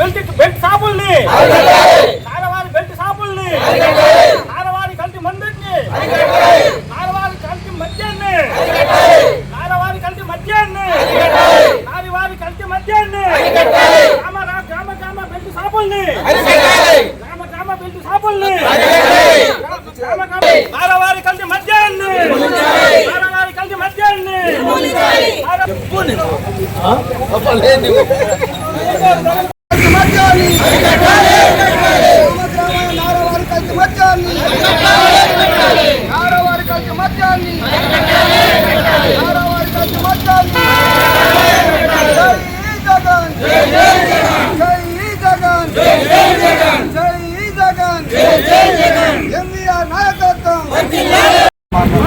Belt belt షాపుల్ని కారవారి belt షాపుల్ని కారవారి కల్తీ మందుని కారవారి కల్తీ మద్యాన్ని. కారవారి కల్తీ మద్యాన్ని. కారవారి కల్తీ మద్యాన్ని. గ్రామ గ్రామ గ్రామ బెల్ట్ షాపుల్ని గ్రామ గ్రామ బెల్ట్ షాపుల్ని గ్రామ గ్రామ కారవారి కల్తీ మద్యాన్ని. కారవారి కల్తీ మద్యాన్ని. నారవారి కలిసి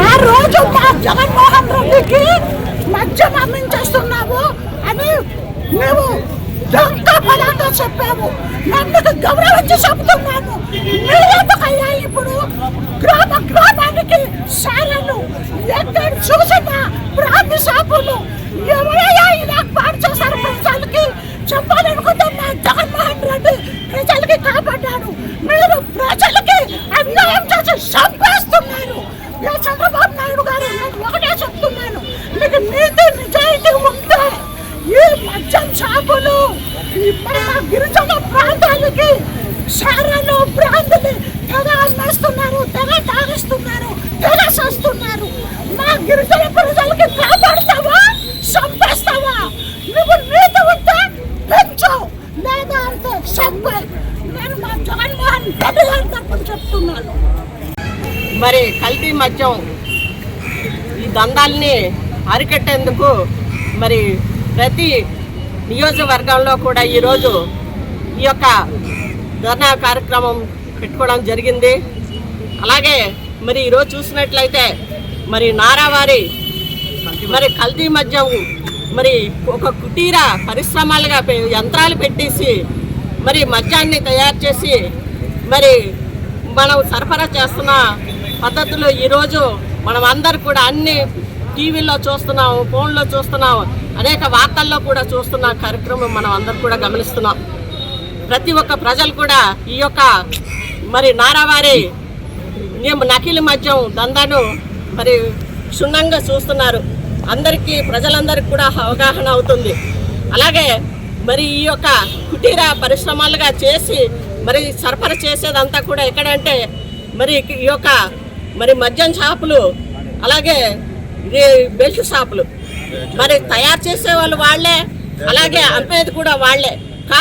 ఆ రోజు మా జగన్మోహన్ రెడ్డికి మద్యం అమ్మించేస్తున్నావు అని మేము చెప్పావు. నన్ను గౌరవించి చెప్తున్నాను మీరెందుకయ్యా ఇప్పుడు గ్రామ గ్రామానికి సారలు ఎక్కడ చూసినా బ్రాహ్మి షాపులు ఎవరైనా ఇలా పాడు చేశారు ప్రజలకి చెప్పాలనుకుంటున్నా జగన్మోహన్ రెడ్డి ప్రజలకి కాపాడాడు మీరు ప్రజలకి అన్యాయం చేసి చంపేస్తున్నారు ఏ చంద్రబాబు నాయుడు గారు నేను ఒకటే చెప్తున్నాను మీకు నీతి నిజాయితీ ఉంటే ఈ మద్యం షాపులు ఈ మన గిరిజన ప్రాంతాలకి సారాలు బ్రాండ్ని తెగ అమ్మేస్తున్నారు తెగ తాగిస్తున్నారు తెగ చేస్తున్నారు. మా గిరిజన ప్రజలకి కాపాడుతావా? చంపేస్తావా? నువ్వు నీతి ఉంటే పెంచు. లేదా అంటే చంపే. నేను మా జగన్మోహన్ రెడ్డి గారి తరపున చెప్తున్నాను. మరి కల్తీ మద్యం ఈ దందాల్ని అరికట్టేందుకు మరి ప్రతి నియోజకవర్గంలో కూడా ఈరోజు ఈ యొక్క ధర్నా కార్యక్రమం పెట్టుకోవడం జరిగింది. అలాగే మరి ఈరోజు చూసినట్లయితే మరి నారావారి మరి కల్తీ మద్యం మరి ఒక కుటీర పరిశ్రమలుగా యంత్రాలు పెట్టేసి మరి మద్యాన్ని తయారు చేసి మరి మనం సరఫరా చేస్తున్న పద్ధతులు ఈరోజు మనం అందరు కూడా అన్ని టీవీల్లో చూస్తున్నాం ఫోన్లో చూస్తున్నాం అనేక వార్తల్లో కూడా చూస్తున్న కార్యక్రమం మనం అందరూ కూడా గమనిస్తున్నాం. ప్రతి ఒక్క ప్రజలు కూడా ఈ యొక్క మరి నారావారి మేము నకిలీ మద్యం దందాను మరి క్షుణ్ణంగా చూస్తున్నారు. అందరికీ ప్రజలందరికీ కూడా అవగాహన అవుతుంది. అలాగే మరి ఈ యొక్క కుటీర పరిశ్రమలుగా చేసి మరి సరఫరా చేసేదంతా కూడా ఎక్కడంటే మరి ఈ యొక్క మరి మద్యం షాపులు అలాగే బెల్ట్ షాపులు. మరి తయారు చేసే వాళ్ళు. వాళ్ళే అలాగే అమ్మేది కూడా వాళ్ళే.